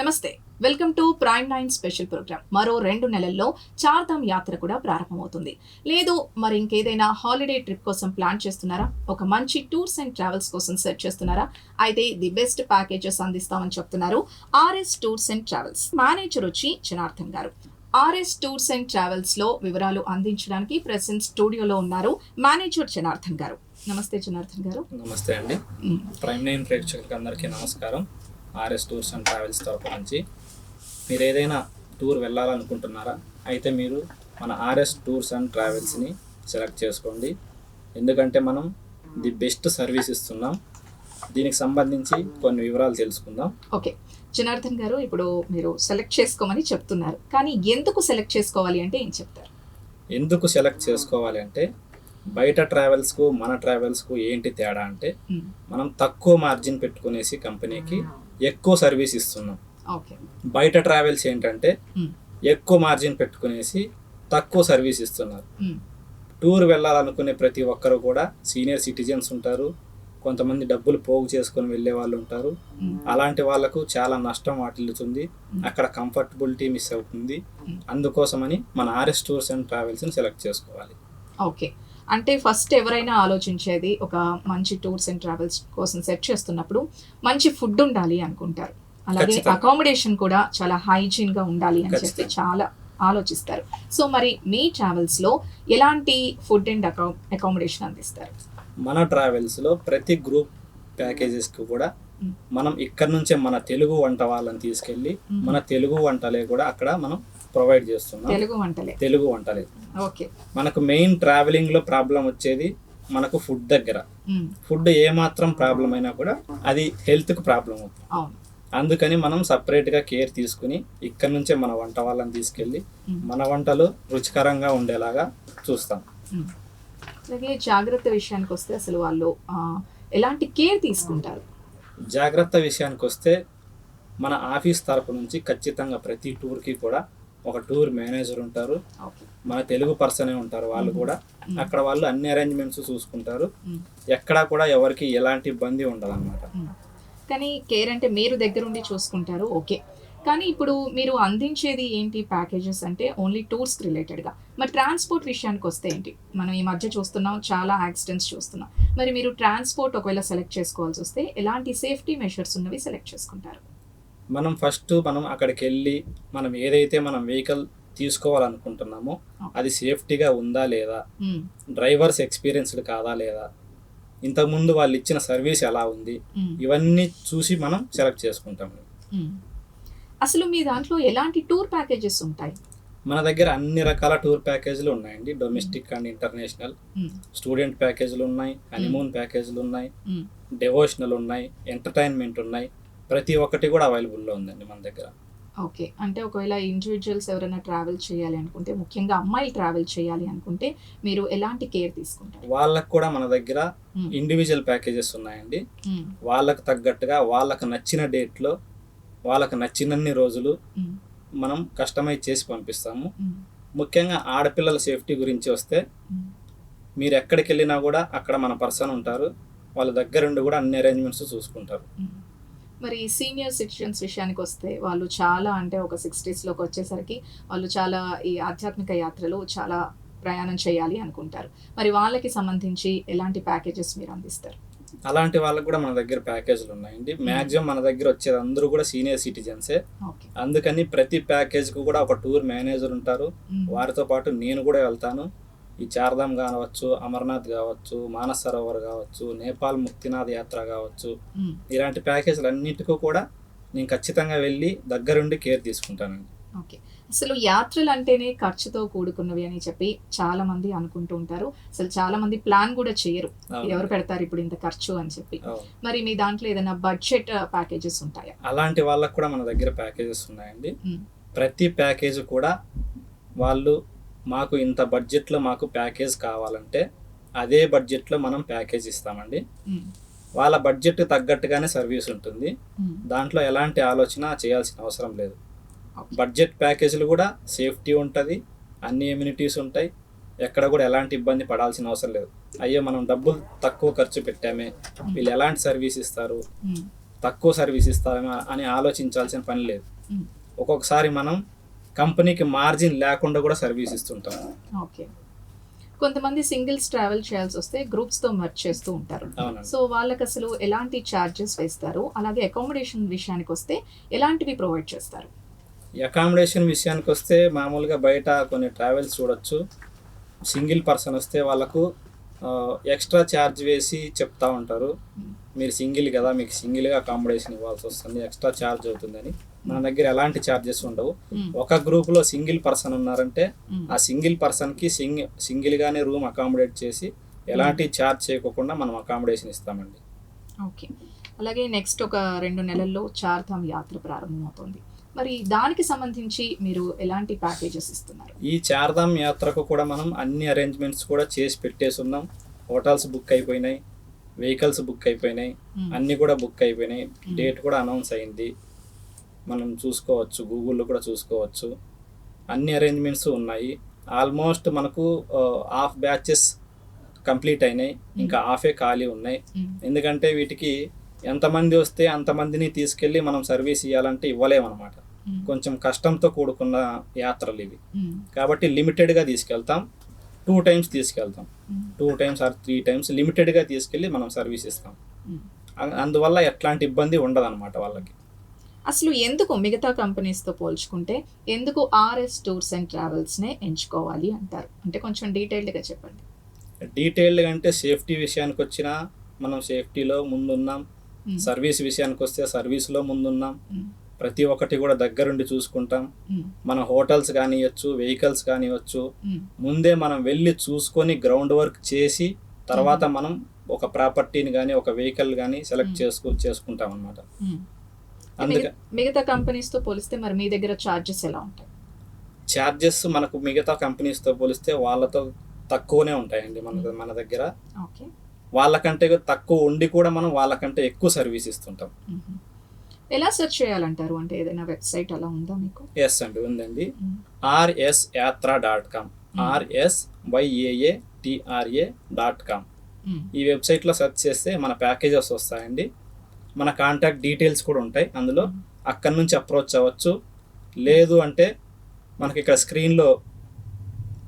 నమస్తే. Welcome to prime nine special program. మరో రెండు నెలల్లో చార్ధామ్ యాత్ర కూడా ప్రారంభమవుతుంది. లేదు మరి ఇంకేదైనా హాలిడే ట్రిప్ కోసం ప్లాన్ చేస్తున్నారా? ఒక మంచి టూర్స్ అండ్ ట్రావెల్స్ కోసం సెర్చ్ చేస్తున్నారా? అయితే ది బెస్ట్ ప్యాకేజెస్ అందిస్తామని చెప్తున్నారు RS tours and travels manager వచ్చి జనార్దన్ గారు. ఆర్ఎస్ టూర్స్ అండ్ ట్రావెల్స్లో వివరాలు అందించడానికి ప్రెసెంట్ స్టూడియోలో ఉన్నారు మేనేజర్ జనార్దన్ గారు. నమస్తే జనార్దన్ గారు. నమస్తే అండి. ప్రైమ్ నైన్ ప్రేక్షకులకు అందరికీ నమస్కారం. ఆర్ఎస్ టూర్స్ అండ్ ట్రావెల్స్ తరపు నుంచి. మీరు ఏదైనా టూర్ వెళ్ళాలనుకుంటున్నారా? అయితే మీరు మన ఆర్ఎస్ టూర్స్ అండ్ ట్రావెల్స్ని సెలెక్ట్ చేసుకోండి. ఎందుకంటే మనం ది బెస్ట్ సర్వీస్ ఇస్తున్నాం. దీనికి సంబంధించి కొన్ని వివరాలు తెలుసుకుందాం. ఓకే. జనార్దన్ గారు ఇప్పుడు మీరు సెలెక్ట్ చేసుకోమని చెప్తున్నారు. కానీ ఎందుకు సెలెక్ట్ చేసుకోవాలి అంటే ఏం చెప్తారు? ఎందుకు సెలెక్ట్ చేసుకోవాలి అంటే బయట ట్రావెల్స్కు మన ట్రావెల్స్కు ఏంటి తేడా అంటే మనం తక్కువ మార్జిన్ పెట్టుకునేసి కంపెనీకి ఎక్కువ సర్వీస్ ఇస్తున్నాం. బయట ట్రావెల్స్ ఏంటంటే ఎక్కువ మార్జిన్ పెట్టుకునేసి తక్కువ సర్వీస్ ఇస్తున్నారు. టూర్ వెళ్ళాలనుకునే ప్రతి ఒక్కరు కూడా సీనియర్ సిటిజన్స్ ఉంటారు. కొంతమంది డబ్బులు పోగు చేసుకొని వెళ్ళే వాళ్ళు ఉంటారు. అలాంటి వాళ్ళకు చాలా నష్టం వాటిల్లుతుంది. అక్కడ కంఫర్టబిలిటీ మిస్ అవుతుంది. అందుకోసమని మన ఆర్ఎస్ టూర్స్ అండ్ ట్రావెల్స్ని సెలెక్ట్ చేసుకోవాలి. ఓకే. అంటే ఫస్ట్ ఎవరైనా ఆలోచించేది ఒక మంచి టూర్స్ అండ్ ట్రావెల్స్ కోసం సెట్ చేస్తున్నప్పుడు మంచి ఫుడ్ ఉండాలి అనుకుంటారు అలాగే. అకామిడేషన్ కూడా చాలా హైజీన్గా ఉండాలి అని చెప్పి. చాలా ఆలోచిస్తారు సో మరి మీ ట్రావెల్స్లో ఎలాంటి ఫుడ్ అండ్ అకామిడేషన్ అందిస్తారు మన ట్రావెల్స్లో ప్రతి గ్రూప్ ప్యాకేజెస్కి కూడా మ్. మనం ఇక్కడ నుంచే మన తెలుగు వంట వాళ్ళని తీసుకెళ్ళి. మన తెలుగు వంటలే కూడా అక్కడ మనం ప్రొవైడ్ చేస్తున్నాం. తెలుగు వంటలే. తెలుగు వంటలే. ఓకే. మనకు మెయిన్ ట్రావెలింగ్లో ప్రాబ్లం వచ్చేది మనకు ఫుడ్ దగ్గర. ఫుడ్ ఏమాత్రం ప్రాబ్లం అయినా కూడా అది హెల్త్కి ప్రాబ్లం అవుతుంది. అందుకని మనం సపరేట్గా కేర్ తీసుకుని ఇక్కడ నుంచే మన వంట వాళ్ళని తీసుకెళ్ళి మన వంటలు రుచికరంగా ఉండేలాగా చూస్తాం. అలాగే జాగ్రత్త విషయానికి వస్తే అసలు వాళ్ళు ఎలాంటి కేర్ తీసుకుంటారు? జాగ్రత్త విషయానికి వస్తే మన ఆఫీస్ తరపు నుంచి ఖచ్చితంగా ప్రతి టూర్కి కూడా ఒక టూర్ మేనేజర్ ఉంటారు. మన తెలుగు పర్సనే ఉంటారు వాళ్ళు కూడా. అక్కడ వాళ్ళు అన్ని అరేంజ్మెంట్స్ చూసుకుంటారు. ఎక్కడా కూడా ఎవరికి ఎలాంటి ఇబ్బంది ఉండదు మ్మ్. కానీ కేర్ అంటే మీరు దగ్గరుండి చూసుకుంటారు. ఓకే. కానీ ఇప్పుడు మీరు అందించేది ఏంటి ప్యాకేజెస్ అంటే ఓన్లీ టూర్స్ రిలేటెడ్గా మరి ట్రాన్స్పోర్ట్ విషయానికి వస్తే ఏంటి? మనం ఈ మధ్య చూస్తున్నాం చాలా యాక్సిడెంట్స్ చూస్తున్నాం. మరి మీరు ట్రాన్స్పోర్ట్ ఒకవేళ సెలెక్ట్ చేసుకోవాల్సి వస్తే ఎలాంటి సేఫ్టీ మెషర్స్ ఉన్నవి సెలెక్ట్ చేసుకుంటారు? మనం ఫస్ట్ మనం అక్కడికి వెళ్ళి మనం ఏదైతే మనం వెహికల్ తీసుకోవాలనుకుంటున్నామో అది సేఫ్టీగా ఉందా లేదా. డ్రైవర్స్ ఎక్స్పీరియన్స్డ్ కాదా లేదా? ఇంతకుముందు వాళ్ళు ఇచ్చిన సర్వీస్ ఎలా ఉంది. ఇవన్నీ చూసి మనం సెలెక్ట్ చేసుకుంటాం. అసలు మీ దాంట్లో ఎలాంటి టూర్ ప్యాకేజెస్ ఉంటాయి? మన దగ్గర అన్ని రకాల టూర్ ప్యాకేజీలు ఉన్నాయండి. Domestic and international. స్టూడెంట్ ప్యాకేజీలు ఉన్నాయి హనీమూన్ ప్యాకేజీలు ఉన్నాయి. డెవోషనల్ ఉన్నాయి ఎంటర్టైన్మెంట్ ఉన్నాయి. ప్రతి ఒక్కటి కూడా అవైలబుల్లో ఉందండి మన దగ్గర ఓకే అంటే ఒకవేళ ఇండివిజువల్స్ ఎవరైనా ట్రావెల్ చేయాలి అనుకుంటే ముఖ్యంగా అమ్మాయిలు ట్రావెల్ చేయాలి అనుకుంటే మీరు ఎలాంటి కేర్ తీసుకుంటారు వాళ్ళకు కూడా మన దగ్గర. ఇండివిజువల్ ప్యాకేజెస్ ఉన్నాయండి. వాళ్ళకు తగ్గట్టుగా వాళ్ళకు నచ్చిన డేట్లో వాళ్ళకు నచ్చినన్ని రోజులు. మనం కస్టమైజ్ చేసి పంపిస్తాము. ముఖ్యంగా ఆడపిల్లల సేఫ్టీ గురించి వస్తే. మీరు ఎక్కడికి వెళ్ళినా కూడా అక్కడ మన పర్సన్ ఉంటారు వాళ్ళ దగ్గరుండి కూడా అన్ని అరేంజ్మెంట్స్ చూసుకుంటారు. మరి సీనియర్ సిటిజన్స్ విషయానికి వస్తే వాళ్ళు చాలా అంటే ఒక సిక్స్టీస్లోకి వచ్చేసరికి వాళ్ళు చాలా ఈ ఆధ్యాత్మిక యాత్రలు చాలా ప్రయాణం చేయాలి అనుకుంటారు. మరి వాళ్ళకి సంబంధించి ఎలాంటి ప్యాకేజెస్ మీరు అందిస్తారు? అలాంటి వాళ్ళకి కూడా మన దగ్గర ప్యాకేజీలు ఉన్నాయండి. మ్యాక్సిమం మన దగ్గర వచ్చేది అందరూ కూడా సీనియర్ సిటిజన్సే ఓకే. అందుకని ప్రతి ప్యాకేజ్కి కూడా ఒక టూర్ మేనేజర్ ఉంటారు. వారితో పాటు నేను కూడా వెళ్తాను. ఈ చార్ధామ్ కావచ్చు అమర్నాథ్ కావచ్చు మానస్ సరోవర్ కావచ్చు నేపాల్ ముక్తినాథ్ యాత్ర కావచ్చు. ఇలాంటి ప్యాకేజీలు అన్నిటికీ కూడా నేను ఖచ్చితంగా వెళ్ళి దగ్గరుండి కేర్ తీసుకుంటానండి ఓకే అసలు యాత్రలు అంటేనే ఖర్చుతో కూడుకున్నవి అని చెప్పి చాలా మంది అనుకుంటూ ఉంటారు అసలు చాలా మంది ప్లాన్ కూడా చేయరు. ఎవరు పెడతారు ఇప్పుడు ఇంత ఖర్చు అని చెప్పి. మరి మీ దాంట్లో ఏదైనా బడ్జెట్ ప్యాకేజెస్ ఉంటాయా అలాంటి వాళ్ళకు కూడా మన దగ్గర ప్యాకేజెస్ ఉన్నాయండి. ప్రతి ప్యాకేజ్ కూడా వాళ్ళు మాకు ఇంత బడ్జెట్లో మాకు ప్యాకేజ్ కావాలంటే అదే బడ్జెట్లో మనం ప్యాకేజ్ ఇస్తామండి. వాళ్ళ బడ్జెట్ తగ్గట్టుగానే సర్వీస్ ఉంటుంది. దాంట్లో ఎలాంటి ఆలోచన చేయాల్సిన అవసరం లేదు. బడ్జెట్ ప్యాకేజీలు కూడా సేఫ్టీ ఉంటుంది అన్ని ఎమ్యూనిటీస్ ఉంటాయి ఎక్కడ కూడా ఎలాంటి ఇబ్బంది పడాల్సిన అవసరం లేదు అయ్యో మనం డబ్బులు తక్కువ ఖర్చు పెట్టామే వీళ్ళు ఎలాంటి సర్వీస్ ఇస్తారు. తక్కువ సర్వీస్ ఇస్తామా అని ఆలోచించాల్సిన పని లేదు. ఒక్కొక్కసారి మనం కంపెనీకి మార్జిన్ లేకుండా కూడా సర్వీస్ ఇస్తుంటాం. ఓకే. కొంతమంది సింగిల్స్ ట్రావెల్ చేయాల్సి వస్తే గ్రూప్స్తో మర్చ్ చేస్తూ ఉంటారు. సో వాళ్ళకి అసలు ఎలాంటి ఛార్జెస్ వేస్తారు? అలాగే అకామిడేషన్ విషయానికి వస్తే ఎలాంటివి ప్రొవైడ్ చేస్తారు? అకామిడేషన్ విషయానికి వస్తే మామూలుగా బయట కొన్ని ట్రావెల్స్ చూడొచ్చు. సింగిల్ పర్సన్ వస్తే వాళ్ళకు ఎక్స్ట్రా ఛార్జ్ వేసి చెప్తా ఉంటారు. మీరు సింగిల్ కదా మీకు సింగిల్గా అకామిడేషన్ ఇవ్వాల్సి వస్తుంది ఎక్స్ట్రా ఛార్జ్ అవుతుందని. మన దగ్గర ఎలాంటి ఛార్జెస్ ఉండవు. ఒక గ్రూప్లో సింగిల్ పర్సన్ ఉన్నారంటే. ఆ సింగిల్ పర్సన్కి సింగ్ సింగిల్గానే రూమ్ అకామిడేట్ చేసి ఎలాంటి ఛార్జ్ చేయకోకుండా మనం అకామిడేషన్ ఇస్తామండి. ఓకే. అలాగే నెక్స్ట్ ఒక రెండు నెలల్లో చార్ధామ్ యాత్ర ప్రారంభమవుతుంది. మరి దానికి సంబంధించి మీరు ఎలాంటి ప్యాకేజెస్ ఇస్తున్నారు? ఈ చార్ధామ్ యాత్రకు కూడా మనం అన్ని అరేంజ్మెంట్స్ కూడా చేసి పెట్టేసి ఉన్నాం. హోటల్స్ బుక్ అయిపోయినాయి. వెహికల్స్ బుక్ అయిపోయినాయి. అన్నీ కూడా బుక్ అయిపోయినాయి. డేట్ కూడా అనౌన్స్ అయింది. మనం చూసుకోవచ్చు గూగుల్లో కూడా చూసుకోవచ్చు. అన్ని అరేంజ్మెంట్స్ ఉన్నాయి. ఆల్మోస్ట్ మనకు హాఫ్ బ్యాచెస్ కంప్లీట్ అయినాయి. ఇంకా హాఫే ఖాళీ ఉన్నాయి. మ్మ్. ఎందుకంటే వీటికి ఎంతమంది వస్తే అంతమందిని తీసుకెళ్ళి మనం సర్వీస్ ఇవ్వాలంటే ఇవ్వలేమన్నమాట. మ్మ్. కొంచెం కష్టంతో కూడుకున్న యాత్రలు ఇవి. కాబట్టి లిమిటెడ్గా తీసుకెళ్తాం. టూ టైమ్స్ తీసుకెళ్తాం. Two times or three times లిమిటెడ్గా తీసుకెళ్ళి మనం సర్వీస్ ఇస్తాం. అందువల్ల ఎట్లాంటి ఇబ్బంది ఉండదన్నమాట వాళ్ళకి. అసలు ఎందుకు మిగతా కంపెనీస్తో పోల్చుకుంటే ఎందుకు ఆర్ఎస్ టూర్స్ అండ్ ట్రావెల్స్ నే ఎంచుకోవాలి అంటారు అంటే కొంచెం డీటెయిల్డ్గా చెప్పండి డీటెయిల్డ్గా అంటే సేఫ్టీ విషయానికి వచ్చినా మనం సేఫ్టీలో ముందున్నాం. సర్వీస్ విషయానికి వస్తే సర్వీస్లో ముందున్నాం. ప్రతి ఒక్కటి కూడా దగ్గరుండి చూసుకుంటాం. మన హోటల్స్ కానివ్వచ్చు వెహికల్స్ కానివ్వచ్చు. ముందే మనం వెళ్ళి చూసుకొని గ్రౌండ్ వర్క్ చేసి తర్వాత మనం ఒక ప్రాపర్టీని కానీ ఒక వెహికల్ కానీ సెలెక్ట్. చేసుకు చేసుకుంటాం అనమాట మిగతా కంపెనీస్తో పోలిస్తే మరి మీ దగ్గర చార్జెస్ ఎలా ఉంటాయి? ఛార్జెస్ మనకు మిగతా కంపెనీస్తో పోలిస్తే వాళ్ళతో తక్కువనే ఉంటాయండి మన మన దగ్గర. వాళ్ళకంటే తక్కువ ఉండి కూడా మనం వాళ్ళకంటే ఎక్కువ సర్వీస్ ఇస్తుంటాం. ఎలా సెర్చ్ చేయాలంటారు? అంటే ఏదైనా వెబ్సైట్ అలా ఉందా మీకు? ఎస్ అండి ఉందండి. RS yatra dot com. RS YAA TRA dot com. ఈ వెబ్సైట్లో సెర్చ్ చేస్తే మన ప్యాకేజెస్ వస్తాయండి. మన కాంటాక్ట్ డీటెయిల్స్ కూడా ఉంటాయి. అందులో అక్కడి నుంచి అప్రోచ్ అవ్వచ్చు. లేదు అంటే మనకి ఇక్కడ స్క్రీన్లో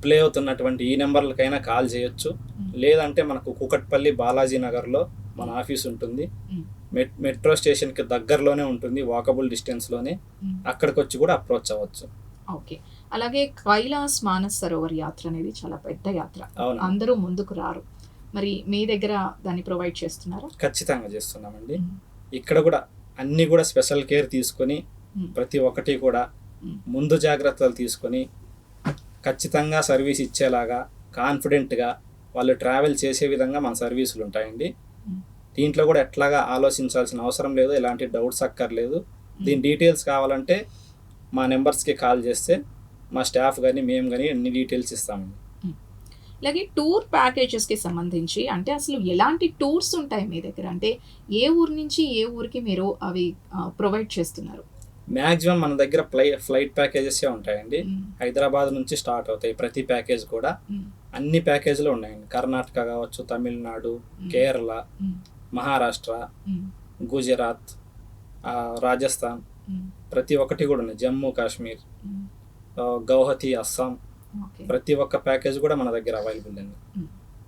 ప్లే అవుతున్నటువంటి ఈ నెంబర్లకైనా కాల్ చేయొచ్చు. లేదంటే మనకు కూకట్పల్లి బాలాజీ నగర్లో మన ఆఫీస్ ఉంటుంది. మెట్రో స్టేషన్కి దగ్గరలోనే ఉంటుంది వాకబుల్ డిస్టెన్స్లోనే. అక్కడికి వచ్చి కూడా అప్రోచ్ అవ్వచ్చు. ఓకే. అలాగే కైలాస్ మానస్ సరోవర్ యాత్ర అనేది చాలా పెద్ద యాత్ర. అవును. అందరూ ముందుకు రారు. మరి మీ దగ్గర దాన్ని ప్రొవైడ్ చేస్తున్నారా? ఖచ్చితంగా చేస్తున్నామండి. ఇక్కడ కూడా అన్నీ కూడా స్పెషల్ కేర్ తీసుకొని. ప్రతి ఒక్కటి కూడా. ముందు జాగ్రత్తలు తీసుకొని ఖచ్చితంగా సర్వీస్ ఇచ్చేలాగా కాన్ఫిడెంట్గా వాళ్ళు ట్రావెల్ చేసే విధంగా మన సర్వీసులు ఉంటాయండి. దీంట్లో కూడా ఎట్లాగా ఆలోచించాల్సిన అవసరం లేదు ఎలాంటి డౌట్స్ అక్కర్లేదు దీని డీటెయిల్స్ కావాలంటే మా నెంబర్స్కి కాల్ చేస్తే మా స్టాఫ్ కానీ మేము కానీ అన్ని డీటెయిల్స్ ఇస్తామండి అలాగే టూర్ ప్యాకేజెస్కి సంబంధించి అంటే అసలు ఎలాంటి టూర్స్ ఉంటాయి మీ దగ్గర అంటే ఏ ఊరు నుంచి ఏ ఊరికి మీరు అవి ప్రొవైడ్ చేస్తున్నారు మ్యాక్సిమం మన దగ్గర ఫ్లై ఫ్లైట్ ప్యాకేజెసే ఉంటాయండి. హైదరాబాద్ నుంచి స్టార్ట్ అవుతాయి ప్రతి ప్యాకేజ్ కూడా. అన్ని ప్యాకేజీలు ఉన్నాయండి కర్ణాటక కావచ్చు తమిళనాడు కేరళ. మహారాష్ట్ర. గుజరాత్ రాజస్థాన్. ప్రతి ఒక్కటి కూడా ఉన్నాయి జమ్మూ కాశ్మీర్ గౌహతి అస్సాం ప్రతి ఒక్క ప్యాకేజ్ కూడా మన దగ్గర అవైలబుల్ అండి.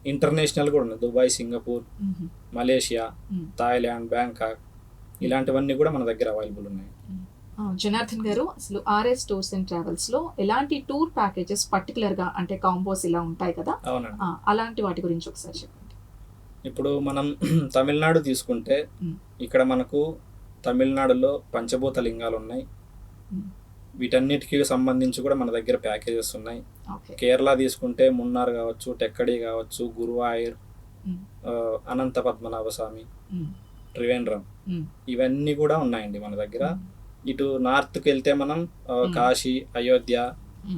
ఇంటర్నేషనల్ కూడా ఉన్నాయి Dubai Singapore hmm. Malaysia hmm. Thailand Bangkok ఇలాంటివన్నీ కూడా మన దగ్గర అవైలబుల్ ఉన్నాయి ఆ, జనార్దన్ గారు అసలు ఆర్ఎస్ టూర్స్ అండ్ ట్రావెల్స్లో ఎలాంటి టూర్ ప్యాకేజెస్ పర్టికులర్గా అంటే కాంబోస్ ఇలా ఉంటాయి కదా అలాంటి వాటి గురించి ఒకసారి చెప్పండి ఇప్పుడు మనం తమిళనాడు తీసుకుంటే. ఇక్కడ మనకు తమిళనాడులో పంచభూత లింగాలు ఉన్నాయి. వీటన్నిటికీ సంబంధించి కూడా మన దగ్గర ప్యాకేజెస్ ఉన్నాయి కేరళ తీసుకుంటే మున్నార్ కావచ్చు టెక్కడి కావచ్చు గురువాయూర్ అనంత పద్మనాభ స్వామి. త్రివేంద్రం. ఇవన్నీ కూడా ఉన్నాయండి మన దగ్గర ఇటు నార్త్కి వెళ్తే మనం. కాశీ అయోధ్య.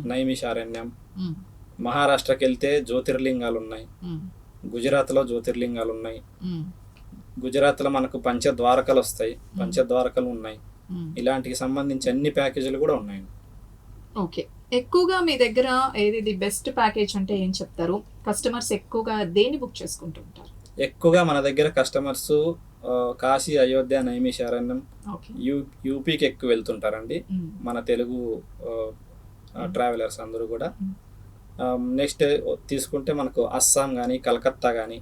నైమిషారణ్యం. మహారాష్ట్రకి వెళ్తే జ్యోతిర్లింగాలు ఉన్నాయి. గుజరాత్లో జ్యోతిర్లింగాలు ఉన్నాయి. గుజరాత్లో మనకు పంచద్వారకలు వస్తాయి పంచద్వారకలు ఉన్నాయి. ఇలాంటికి సంబంధించి అన్ని ప్యాకేజీలు కూడా ఉన్నాయండి ఓకే ఎక్కువగా మీ దగ్గర ఏది ది బెస్ట్ ప్యాకేజ్ అంటే ఏం చెప్తారు? కస్టమర్స్ ఎక్కువగా దేని బుక్ చేసుకుంటూ ఉంటారు? ఎక్కువగా మన దగ్గర కస్టమర్స్ కాశీ అయోధ్య నైమిషారణ్యం యూ యూపీకి ఎక్కువ వెళ్తుంటారండి. మ్మ్. మన తెలుగు ట్రావెలర్స్ అందరూ కూడా. నెక్స్ట్ తీసుకుంటే మనకు అస్సాం కానీ కలకత్తా కానీ.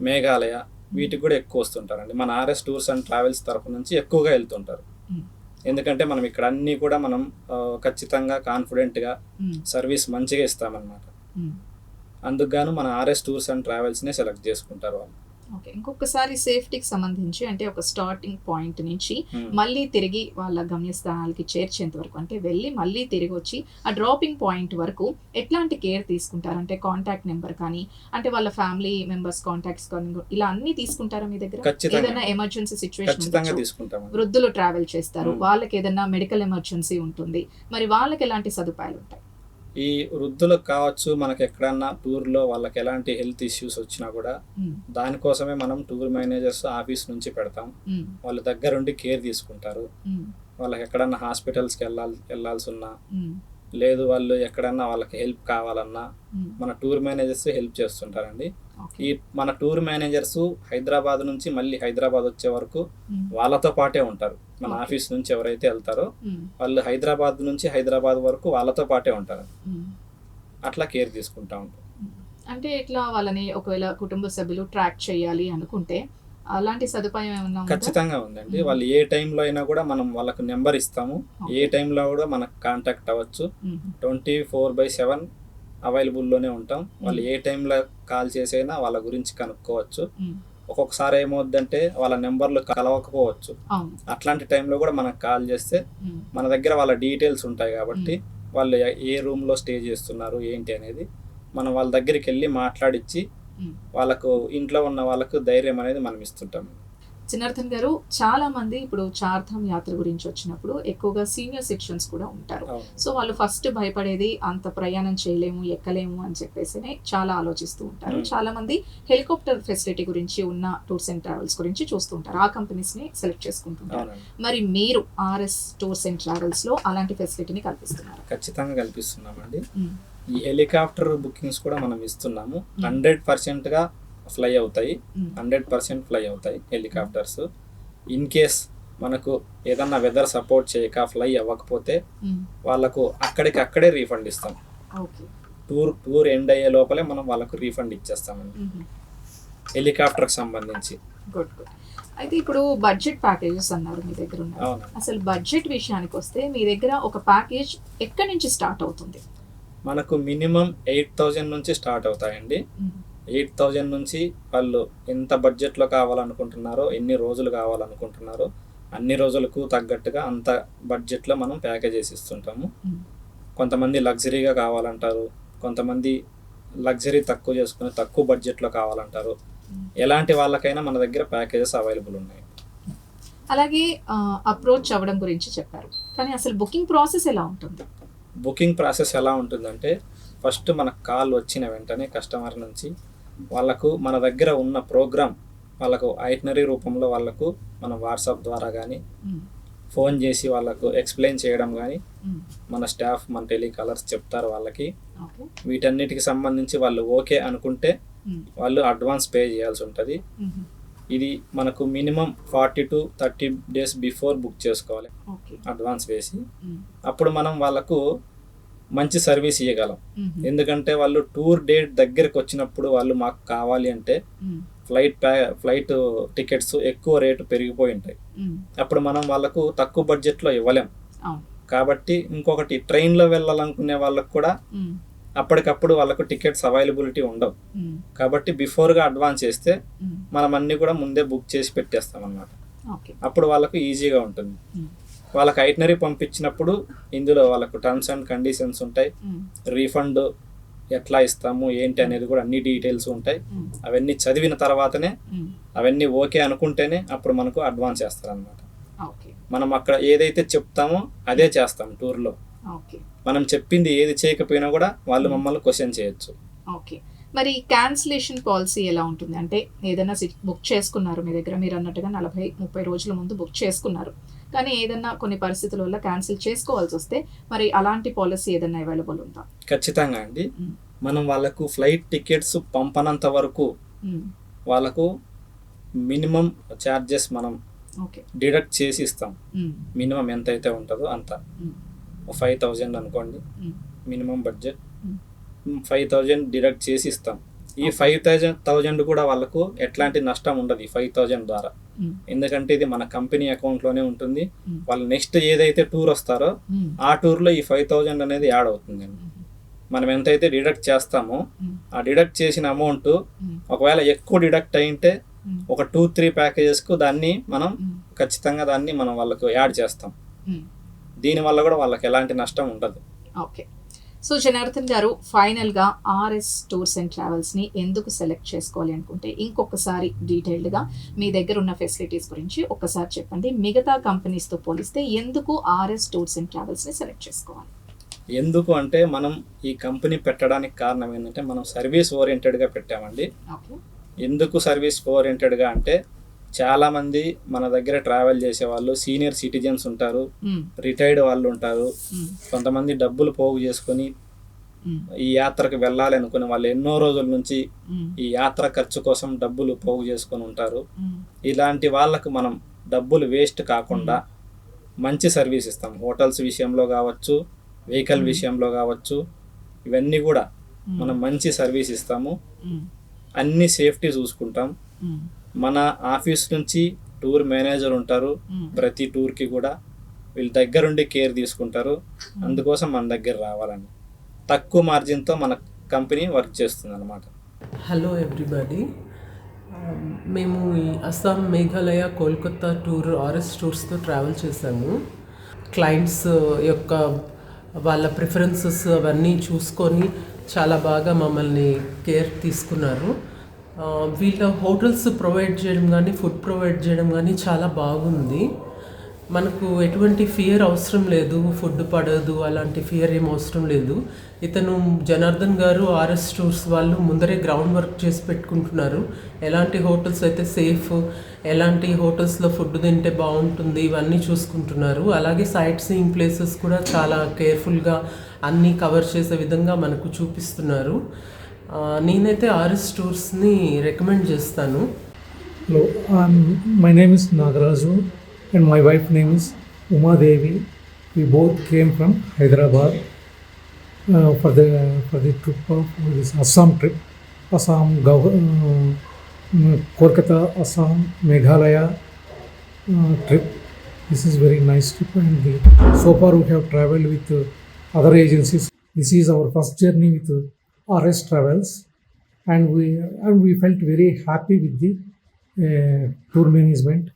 మేఘాలయ వీటికి కూడా ఎక్కువ వస్తుంటారండి. మన ఆర్ఎస్ టూర్స్ అండ్ ట్రావెల్స్ తరపు నుంచి ఎక్కువగా వెళ్తుంటారు. ఎందుకంటే మనం ఇక్కడ అన్నీ కూడా మనం ఖచ్చితంగా కాన్ఫిడెంట్గా. సర్వీస్ మంచిగా ఇస్తామన్నమాట మ్మ్. అందుకు గాను మన ఆర్ఎస్ టూర్స్ అండ్ ట్రావెల్స్నే సెలెక్ట్ చేసుకుంటారు వాళ్ళు ఓకే ఇంకొకసారి సేఫ్టీకి సంబంధించి అంటే ఒక స్టార్టింగ్ పాయింట్ నుంచి మ్మ్. మళ్ళీ తిరిగి వాళ్ళ గమ్యస్థానాలకి చేర్చేంత వరకు అంటే వెళ్ళి మళ్ళీ తిరిగి వచ్చి ఆ డ్రాపింగ్ పాయింట్ వరకు ఎట్లాంటి కేర్ తీసుకుంటారు? అంటే కాంటాక్ట్ నెంబర్ కానీ అంటే వాళ్ళ ఫ్యామిలీ మెంబర్స్ కాంటాక్ట్స్ కానీ ఇలా అన్ని తీసుకుంటారా మీ దగ్గర. ఏదైనా ఎమర్జెన్సీ సిచ్యువేషన్ వృద్ధులు ట్రావెల్ చేస్తారు. మ్మ్. వాళ్ళకి ఏదైనా మెడికల్ ఎమర్జెన్సీ ఉంటుంది. మరి వాళ్ళకి ఎలాంటి సదుపాయాలు ఉంటాయి? ఈ వృద్ధులకు కావచ్చు మనకి ఎక్కడన్నా టూర్లో వాళ్ళకి ఎలాంటి హెల్త్ ఇష్యూస్ వచ్చినా కూడా. దానికోసమే మనం టూర్ మేనేజర్స్ ఆఫీస్ నుంచి పెడతాం. వాళ్ళ దగ్గరుండి కేర్ తీసుకుంటారు. వాళ్ళకి ఎక్కడన్నా హాస్పిటల్స్కి వెళ్ళాలి వెళ్ళాల్సి ఉన్నా. లేదు వాళ్ళు ఎక్కడన్నా వాళ్ళకి హెల్ప్ కావాలన్నా. మన టూర్ మేనేజర్స్ హెల్ప్ చేస్తుంటారండి. ఈ మన టూర్ మేనేజర్స్ హైదరాబాద్ నుంచి మళ్ళీ హైదరాబాద్ వచ్చే వరకు. వాళ్ళతో పాటే ఉంటారు మన. ఆఫీస్ నుంచి ఎవరైతే వెళ్తారో. వాళ్ళు హైదరాబాద్ నుంచి హైదరాబాద్ వరకు వాళ్ళతో పాటే ఉంటారు. అట్లా కేర్ తీసుకుంటా ఉంటాం అంటే ఇట్లా వాళ్ళని ఒకవేళ కుటుంబ సభ్యులు ట్రాక్ చేయాలి అనుకుంటే అలాంటి సదుపాయం ఏమన్నా? ఖచ్చితంగా ఉందండి. వాళ్ళు ఏ టైంలో అయినా కూడా మనం వాళ్ళకు నెంబర్ ఇస్తాము ఏ టైంలో కూడా మనకు కాంటాక్ట్ అవ్వచ్చు. ట్వంటీ ఫోర్ బై సెవెన్ అవైలబుల్లోనే ఉంటాం. వాళ్ళు ఏ టైంలో కాల్ చేసైనా వాళ్ళ గురించి కనుక్కోవచ్చు. ఒక్కొక్కసారి ఏమవుద్దంటే వాళ్ళ నెంబర్లు కలవకపోవచ్చు. అట్లాంటి టైంలో కూడా మనకు కాల్ చేస్తే. మన దగ్గర వాళ్ళ డీటెయిల్స్ ఉంటాయి కాబట్టి వాళ్ళు ఏ- రూమ్లో స్టే చేస్తున్నారు ఏంటి అనేది మనం వాళ్ళ దగ్గరికి వెళ్ళి మాట్లాడిచ్చి మ్మ్. వాళ్ళకు ఇంట్లో ఉన్న వాళ్ళకు ధైర్యం అనేది మనం ఇస్తుంటాం. జనార్దన్ గారు చాలా మంది ఇప్పుడు చార్ధామ్ యాత్ర గురించి వచ్చినప్పుడు ఎక్కువగా సీనియర్ సెక్షన్స్ కూడా ఉంటారు. సో వాళ్ళు ఫస్ట్ భయపడేది అంత ప్రయాణం చేయలేము ఎక్కలేము అని చెప్పేసి చాలా ఆలోచిస్తూ ఉంటారు. చాలా మంది హెలికాప్టర్ ఫెసిలిటీ గురించి ఉన్న టూర్స్ అండ్ ట్రావెల్స్ గురించి చూస్తూ ఉంటారు. ఆ కంపెనీస్ని సెలెక్ట్ చేసుకుంటుంటారు మరి మీరు ఆర్ఎస్ టూర్స్ అండ్ ట్రావెల్స్లో అలాంటి ఫెసిలిటీని కల్పిస్తున్నారు. ఖచ్చితంగా కల్పిస్తున్నామండి. ఈ హెలికాప్టర్ బుకింగ్స్ కూడా మనం ఇస్తున్నాము. హండ్రెడ్ పర్సెంట్గా ఫ్లై అవుతాయి. హండ్రెడ్ పర్సెంట్ ఫ్లై అవుతాయి హెలికాప్టర్స్. ఇన్ కేస్ మనకు ఏదన్నా వెదర్ సపోర్ట్ చేయక ఫ్లై అవ్వకపోతే. వాళ్ళకు అక్కడికి అక్కడే రీఫండ్ ఇస్తాం. టూర్ టూర్ ఎండ్ అయ్యే లోపలే మనం వాళ్ళకు రీఫండ్ ఇచ్చేస్తామండి. హెలికాప్టర్కి సంబంధించి. Good good. అయితే ఇప్పుడు బడ్జెట్ ప్యాకేజెస్ అన్నారు మీ దగ్గర అసలు బడ్జెట్ విషయానికి వస్తే మీ దగ్గర ఒక ప్యాకేజ్ ఎక్కడి నుంచి స్టార్ట్ అవుతుంది? మనకు మినిమం ఎయిట్ థౌజండ్ నుంచి స్టార్ట్ అవుతాయండి. ఎయిట్ థౌజండ్ నుంచి వాళ్ళు ఎంత బడ్జెట్లో కావాలనుకుంటున్నారో ఎన్ని రోజులు కావాలనుకుంటున్నారో అన్ని రోజులకు తగ్గట్టుగా అంత బడ్జెట్లో మనం ప్యాకేజెస్ ఇస్తుంటాము. కొంతమంది లగ్జరీగా కావాలంటారు కొంతమంది లగ్జరీ తక్కువ చేసుకుని తక్కువ బడ్జెట్లో కావాలంటారు. ఎలాంటి వాళ్ళకైనా మన దగ్గర ప్యాకేజెస్ అవైలబుల్ ఉన్నాయి. అలాగే అప్రోచ్ అవ్వడం గురించి చెప్పారు. కానీ అసలు బుకింగ్ ప్రాసెస్ ఎలా ఉంటుంది? బుకింగ్ ప్రాసెస్ ఎలా ఉంటుందంటే ఫస్ట్ మనకు కాల్ వచ్చిన వెంటనే కస్టమర్ నుంచి వాళ్ళకు మన దగ్గర ఉన్న ప్రోగ్రామ్ వాళ్ళకు ఐటనరీ రూపంలో వాళ్ళకు మన వాట్సాప్ ద్వారా కానీ. ఫోన్ చేసి వాళ్ళకు ఎక్స్ప్లెయిన్ చేయడం కానీ. మన స్టాఫ్ మన టెలికాలర్స్ చెప్తారు వాళ్ళకి వీటన్నిటికి సంబంధించి వాళ్ళు ఓకే అనుకుంటే. వాళ్ళు అడ్వాన్స్ పే చేయాల్సి ఉంటుంది. ఇది మనకు minimum forty to thirty days before book చేసుకోవాలి అడ్వాన్స్ వేసి. అప్పుడు మనం వాళ్ళకు మంచి సర్వీస్ ఇవ్వగలం. ఎందుకంటే వాళ్ళు టూర్ డేట్ దగ్గరికి వచ్చినప్పుడు వాళ్ళు మాకు కావాలి అంటే. ఫ్లైట్ ఫ్లైట్ టికెట్స్ ఎక్కువ రేటు పెరిగిపోయి ఉంటాయి. అప్పుడు మనం వాళ్ళకు తక్కువ బడ్జెట్లో ఇవ్వలేం కాబట్టి ఇంకొకటి ట్రైన్లో వెళ్ళాలనుకునే వాళ్ళకు కూడా. అప్పటికప్పుడు వాళ్ళకు టికెట్స్ అవైలబిలిటీ ఉండవు. కాబట్టి బిఫోర్గా అడ్వాన్స్ చేస్తే. మనం అన్నీ కూడా ముందే బుక్ చేసి పెట్టేస్తాం అన్నమాట అప్పుడు వాళ్ళకు ఈజీగా ఉంటుంది. వాళ్ళకి ఐటనరీ పంపించినప్పుడు ఇందులో వాళ్ళకు టర్మ్స్ అండ్ కండిషన్స్ ఉంటాయి. రీఫండ్ ఎట్లా ఇస్తాము ఏంటి అనేది కూడా అన్ని డీటెయిల్స్ ఉంటాయి. అవన్నీ చదివిన తర్వాతనే. అవన్నీ ఓకే అనుకుంటేనే అప్పుడు మనకు అడ్వాన్స్ చేస్తారనమాట ఓకే. మనం అక్కడ ఏదైతే చెప్తామో అదే చేస్తాం టూర్లో ఓకే. మనం చెప్పింది ఏది చేయకపోయినా కూడా వాళ్ళు మమ్మల్ని క్వశ్చన్ చేయొచ్చు. ఓకే. మరి క్యాన్సిలేషన్ పాలసీ ఎలా ఉంటుంది? అంటే ఏదైనా బుక్ చేసుకున్నారు మీ దగ్గర మీరు అన్నట్టుగా నలభై ముప్పై రోజుల ముందు బుక్ చేసుకున్నారు. కానీ ఏదైనా కొన్ని పరిస్థితుల వల్ల క్యాన్సిల్ చేసుకోవాల్సి వస్తే మరి అలాంటి పాలసీ ఏదైనా అవైలబుల్ ఉందా ఖచ్చితంగా అండి. మనం వాళ్ళకు ఫ్లైట్ టికెట్స్ పంపనంత వరకు. వాళ్ళకు మినిమం ఛార్జెస్ మనం ఓకే డిడక్ట్ చేసి ఇస్తాం. మినిమం ఎంత అయితే ఉంటుందో అంత. ఫైవ్ థౌజండ్ అనుకోండి. Minimum budget. Five thousand deduct చేసి ఇస్తాం ఈ ఫైవ్ థౌజండ్ థౌజండ్ కూడా వాళ్ళకు ఎట్లాంటి నష్టం ఉండదు ఈ ఫైవ్ థౌజండ్ ద్వారా. ఎందుకంటే ఇది మన కంపెనీ అకౌంట్లోనే ఉంటుంది మ్మ్. వాళ్ళు నెక్స్ట్ ఏదైతే టూర్ వస్తారో మ్మ్. ఆ టూర్లో ఈ ఫైవ్ థౌజండ్ అనేది యాడ్ అవుతుంది మనం ఎంతైతే డిడక్ట్ చేస్తామో. ఆ డిడక్ట్ చేసిన అమౌంట్. ఒకవేళ ఎక్కువ డిడక్ట్ అయింటే. ఒక టూ త్రీ ప్యాకేజెస్కు దాన్ని మనం. ఖచ్చితంగా దాన్ని మనం వాళ్ళకు యాడ్ చేస్తాం మ్మ్. దీనివల్ల కూడా వాళ్ళకి ఎలాంటి నష్టం ఉండదు ఓకే సో జనార్దన్ గారు ఫైనల్గా ఆర్ఎస్ టూర్స్ అండ్ ట్రావెల్స్ని ఎందుకు సెలెక్ట్ చేసుకోవాలి అనుకుంటే ఇంకొకసారి డీటెయిల్డ్గా మీ దగ్గర ఉన్న ఫెసిలిటీస్ గురించి ఒకసారి చెప్పండి. మిగతా కంపెనీస్తో పోలిస్తే ఎందుకు ఆర్ఎస్ టూర్స్ అండ్ ట్రావెల్స్ని సెలెక్ట్ చేసుకోవాలి? ఎందుకు అంటే మనం ఈ కంపెనీ పెట్టడానికి కారణం ఏంటంటే మనం సర్వీస్ ఓరియంటెడ్గా పెట్టామండి. ఎందుకు సర్వీస్ ఓరియంటెడ్గా అంటే చాలామంది మన దగ్గర ట్రావెల్ చేసే వాళ్ళు సీనియర్ సిటిజన్స్ ఉంటారు. రిటైర్డ్ వాళ్ళు ఉంటారు. కొంతమంది డబ్బులు పోగు చేసుకొని. ఈ యాత్రకు వెళ్ళాలి అనుకునే వాళ్ళు ఎన్నో రోజుల నుంచి. ఈ యాత్ర ఖర్చు కోసం డబ్బులు పోగు చేసుకొని ఉంటారు. ఇలాంటి వాళ్ళకు మనం డబ్బులు వేస్ట్ కాకుండా మంచి సర్వీస్ ఇస్తాం హోటల్స్ విషయంలో కావచ్చు వెహికల్ విషయంలో కావచ్చు ఇవన్నీ కూడా మనం మంచి సర్వీస్ ఇస్తాము. అన్ని సేఫ్టీ చూసుకుంటాం. మన ఆఫీస్ నుంచి టూర్ మేనేజర్ ఉంటారు. ప్రతి టూర్కి కూడా వీళ్ళ దగ్గరుండి కేర్ తీసుకుంటారు. అందుకోసం మన దగ్గర రావాలని. తక్కువ మార్జిన్తో మన కంపెనీ వర్క్ చేస్తుంది అనమాట హలో ఎవ్రీబడి మేము ఈ అస్సాం మేఘాలయ కోల్కతా టూర్ ఆర్ఎస్ టూర్స్తో ట్రావెల్ చేశాము. క్లయింట్స్ యొక్క వాళ్ళ ప్రిఫరెన్సెస్ అవన్నీ చూసుకొని చాలా బాగా మమ్మల్ని కేర్ తీసుకున్నారు. వీళ్ళ హోటల్స్ ప్రొవైడ్ చేయడం కానీ ఫుడ్ ప్రొవైడ్ చేయడం కానీ చాలా బాగుంది. మనకు ఎటువంటి ఫియర్ అవసరం లేదు ఫుడ్ పడదు అలాంటి ఫియర్ ఏం అవసరం లేదు. ఇతను జనార్దన్ గారు ఆర్ఎస్ టూర్స్ వాళ్ళు ముందరే గ్రౌండ్ వర్క్ చేసి పెట్టుకుంటున్నారు. ఎలాంటి హోటల్స్ అయితే సేఫ్ ఎలాంటి హోటల్స్లో ఫుడ్ తింటే బాగుంటుంది ఇవన్నీ చూసుకుంటున్నారు. అలాగే సైట్ సీయింగ్ ప్లేసెస్ కూడా చాలా కేర్ఫుల్గా అన్నీ కవర్ చేసే విధంగా మనకు చూపిస్తున్నారు. నేనైతే ఆర్ఎస్ టూర్స్ని రికమెండ్ చేస్తాను Hello, um, my name is Nagaraju and my wife name is Uma Devi. We both came from Hyderabad uh, for the for the trip of this Assam trip, Assam, Gau, uh, mm, Kolkata, Assam, Meghalaya uh, trip. This is very nice trip and we, so far we have traveled with uh, other agencies. This is our first journey with uh, RS Travels and we and we felt very happy with the uh, tour management.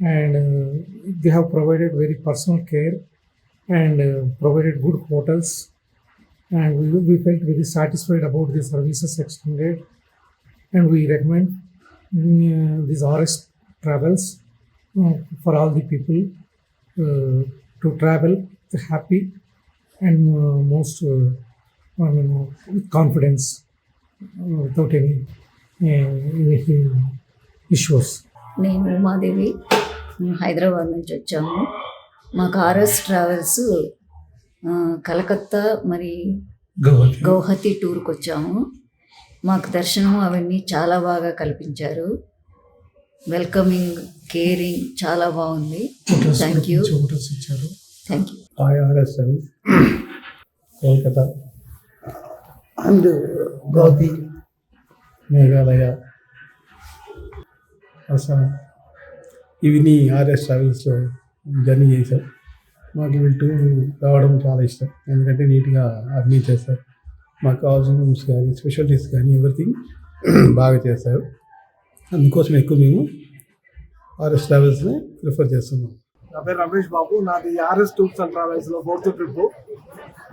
And uh, they have provided very personal care and uh, provided good hotels. And we, we felt very satisfied about the services extended. And we recommend mm, these RS travels uh, for all the people uh, to travel happy and uh, most uh, Any, uh, any issues. నేను ఉమాదేవి మేము హైదరాబాద్ నుంచి వచ్చాము. మాకు RS travels Calcutta మరి. గౌహతి. టూర్కి వచ్చాము. మాకు దర్శనం అవన్నీ చాలా బాగా కల్పించారు. వెల్కమింగ్ కేరింగ్ చాలా బాగుంది. Thank you thank you IRS and Guwahati Meghalaya Assam ఇవిని RS ట్రావెల్స్లో జర్నీ చేశాం మాకు వీళ్ళు టూర్ రావడం చాలా ఇష్టం. ఎందుకంటే నీట్గా అన్నీ చేస్తారు. మాకు కావాల్సిన రూమ్స్ కానీ స్పెషాలిటీస్ కానీ ఎవ్రీథింగ్ బాగా చేస్తారు. అందుకోసం ఎక్కువ మేము ఆర్ఎస్ ట్రావెల్స్ని ప్రిఫర్ చేస్తున్నాం. నా పేరు రమేష్ బాబు. నాది ఆర్ఎస్ టూర్స్ అండ్ ట్రావెల్స్లో ఫోర్త్ ట్రిప్.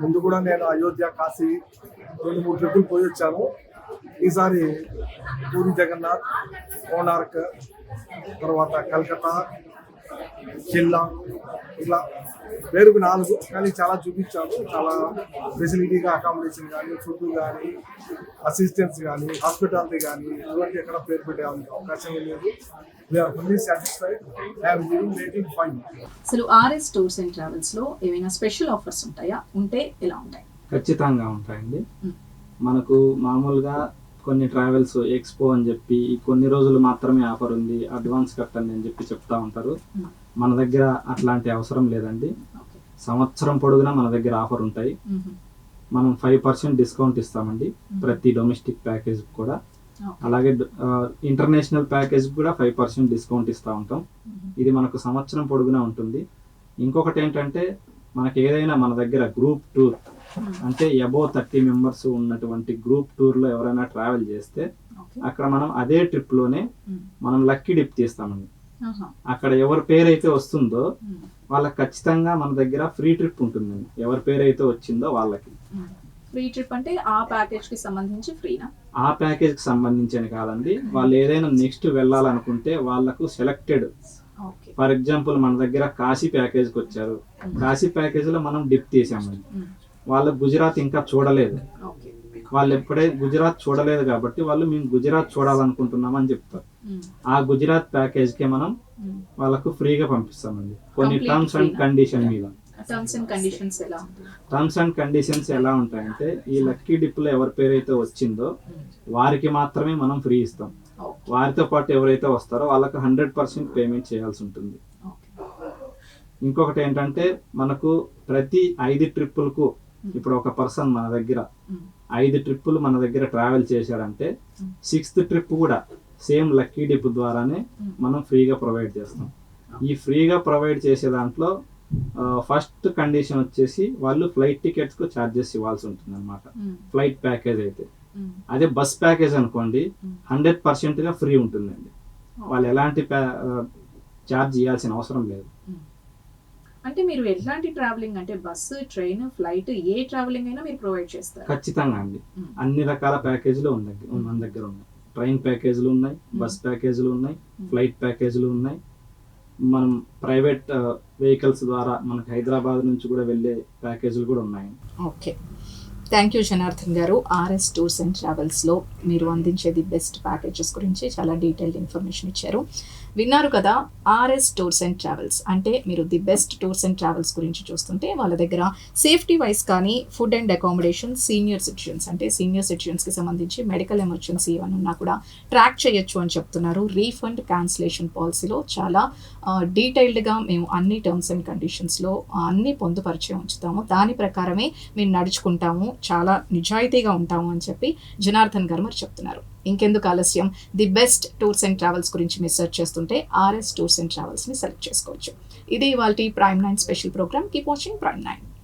ముందు కూడా నేను అయోధ్య కాశీ రెండు మూడు ట్రిప్పులు పోయి వచ్చాను ఈసారి పూరి జగన్నాథ్ కోనార్క్ తర్వాత కల్కత్తా జిల్లా ఇట్లా పేరుకు నాలుగు కానీ చాలా చూపించాము చాలా ఫెసిలిటీగా అకామిడేషన్ కానీ ఫుడ్ కానీ అసిస్టెన్స్ కానీ హాస్పిటాలిటీ కానీ ఇవన్నీ ఎక్కడ పేరు పెట్టే అవకాశం లేదు. సాటిస్ఫైడ్ అసలు ఆర్ఎస్ టూర్స్ అండ్ ట్రావెల్స్లో ఏమైనా స్పెషల్ ఆఫర్స్ ఉంటాయా? ఉంటే ఎలా ఉంటాయి? ఖచ్చితంగా ఉంటాయండి. మనకు మామూలుగా కొన్ని ట్రావెల్స్ ఎక్స్పో అని చెప్పి ఈ కొన్ని రోజులు మాత్రమే ఆఫర్ ఉంది. అడ్వాన్స్ కట్టండి అని చెప్పి చెప్తా ఉంటారు. మన దగ్గర అట్లాంటి అవసరం లేదండి. సంవత్సరం పొడుగునా మన దగ్గర ఆఫర్ ఉంటాయి. మనం ఫైవ్ పర్సెంట్ డిస్కౌంట్ ఇస్తామండి. ప్రతి డొమెస్టిక్ ప్యాకేజ్ కూడా. అలాగే ఇంటర్నేషనల్ ప్యాకేజ్ కూడా ఫైవ్ పర్సెంట్ డిస్కౌంట్ ఇస్తూ ఉంటాం. ఇది మనకు సంవత్సరం పొడుగునా ఉంటుంది. ఇంకొకటి ఏంటంటే మనకి ఏదైనా మన దగ్గర గ్రూప్ టూర్ అంటే అబోవ్ థర్టీ మెంబర్స్ ఉన్నటువంటి గ్రూప్ టూర్లో ఎవరైనా ట్రావెల్ చేస్తే అక్కడ మనం అదే ట్రిప్లోనే మనం లక్కీ డిప్ తీస్తామండి. అక్కడ ఎవరి పేరు అయితే వస్తుందో వాళ్ళకి ఖచ్చితంగా మన దగ్గర ఫ్రీ ట్రిప్ ఉంటుందండి. ఎవరి పేరు అయితే వచ్చిందో వాళ్ళకి. ఫ్రీ ట్రిప్ అంటే ఆ ప్యాకేజ్కి సంబంధించి ఫ్రీనా ఆ ప్యాకేజ్కి సంబంధించిన కాదండి. వాళ్ళు ఏదైనా నెక్స్ట్ వెళ్ళాలనుకుంటే వాళ్ళకు సెలెక్టెడ్ ఫర్ ఎగ్జాంపుల్ మన దగ్గర కాశీ ప్యాకేజ్కి వచ్చారు. కాశీ ప్యాకేజ్లో మనం డిప్ తీసామండి. వాళ్ళు గుజరాత్ ఇంకా చూడలేదు. వాళ్ళు ఎప్పుడే గుజరాత్ చూడలేదు కాబట్టి వాళ్ళు మేము గుజరాత్ చూడాలనుకుంటున్నాం అని చెప్తారు. ఆ గుజరాత్ ప్యాకేజ్కి మనం వాళ్ళకు ఫ్రీగా పంపిస్తామండి. కొన్ని టర్మ్స్ అండ్. కండిషన్ మీద. టర్మ్స్ అండ్ కండిషన్స్ ఎలా ఉంటాయంటే ఈ లక్కీ డిప్లో ఎవరి పేరైతే వచ్చిందో వారికి మాత్రమే మనం ఫ్రీ ఇస్తాం. వారితో పాటు ఎవరైతే వస్తారో వాళ్ళకి హండ్రెడ్ పర్సెంట్ పేమెంట్ చేయాల్సి ఉంటుంది. ఇంకొకటి ఏంటంటే మనకు ప్రతి ఐదు ట్రిప్పులకు ఇప్పుడు ఒక పర్సన్ మన దగ్గర ఐదు ట్రిప్పులు మన దగ్గర ట్రావెల్ చేశాడంటే సిక్స్త్ ట్రిప్ కూడా సేమ్ లక్కీ డిప్ ద్వారానే మనం ఫ్రీగా ప్రొవైడ్ చేస్తాం. ఈ ఫ్రీగా ప్రొవైడ్ చేసే దాంట్లో ఫస్ట్ కండిషన్ వచ్చేసి వాళ్ళు ఫ్లైట్ టికెట్స్కు ఛార్జెస్ ఇవ్వాల్సి ఉంటుంది అనమాట ఫ్లైట్ ప్యాకేజ్ అయితే. అదే బస్ ప్యాకేజ్ అనుకోండి హండ్రెడ్ పర్సెంట్గా ఫ్రీ ఉంటుందండి. వాళ్ళు ఎలాంటి ఛార్జ్ ఇవ్వాల్సిన అవసరం లేదు. అంటే మీరు ఎట్లాంటి ట్రావెలింగ్ అంటే బస్సు ట్రైన్ ఫ్లైట్ ఏ ట్రావెలింగ్ అయినా మీరు ప్రొవైడ్ చేస్తారు. ఖచ్చితంగా అండి. Mm. అన్ని రకాల ప్యాకేజీలు ఉన్నాయి మన దగ్గర ఉన్నాయి. ట్రైన్ ప్యాకేజీలు ఉన్నాయి బస్ ప్యాకేజీలు ఉన్నాయి ఫ్లైట్ ప్యాకేజీలు ఉన్నాయి. మనం ప్రైవేట్ వెహికల్స్ ద్వారా మనకి హైదరాబాద్ నుంచి కూడా వెళ్ళే ప్యాకేజీలు కూడా ఉన్నాయి. ఓకే థ్యాంక్ యూ జనార్దన్ గారు. ఆర్ఎస్ టూర్స్ అండ్ ట్రావెల్స్లో మీరు అందించే ది బెస్ట్ ప్యాకేజెస్ గురించి చాలా డీటెయిల్డ్ ఇన్ఫర్మేషన్ ఇచ్చారు. విన్నారు కదా ఆర్ఎస్ టూర్స్ అండ్ ట్రావెల్స్. అంటే మీరు the best tours and travels గురించి చూస్తుంటే వాళ్ళ దగ్గర సేఫ్టీ వైస్ కానీ food and accommodation senior citizens అంటే సీనియర్ సిటిజన్స్కి సంబంధించి మెడికల్ ఎమర్జెన్సీ ఏమైనా ఉన్నా కూడా ట్రాక్ చేయొచ్చు అని చెప్తున్నారు. రీఫండ్ క్యాన్సిలేషన్ పాలసీలో చాలా డీటెయిల్డ్గా మేము అన్ని టర్మ్స్ అండ్ కండిషన్స్లో అన్ని పొందుపరిచే ఉంచుతాము. దాని ప్రకారమే మేము నడుచుకుంటాము చాలా నిజాయితీగా ఉంటాము అని చెప్పి జనార్దన్ గారు మరి చెప్తున్నారు. ఇంకెందుకు ఆలస్యం? The best tours and travels గురించి మీరు సెర్చ్ చేస్తుంటే ఆర్ఎస్ టూర్స్ అండ్ ట్రావెల్స్ని సెలెక్ట్ చేసుకోవచ్చు. ఇది ఇవాళ prime nine special programme. Keep watching prime nine.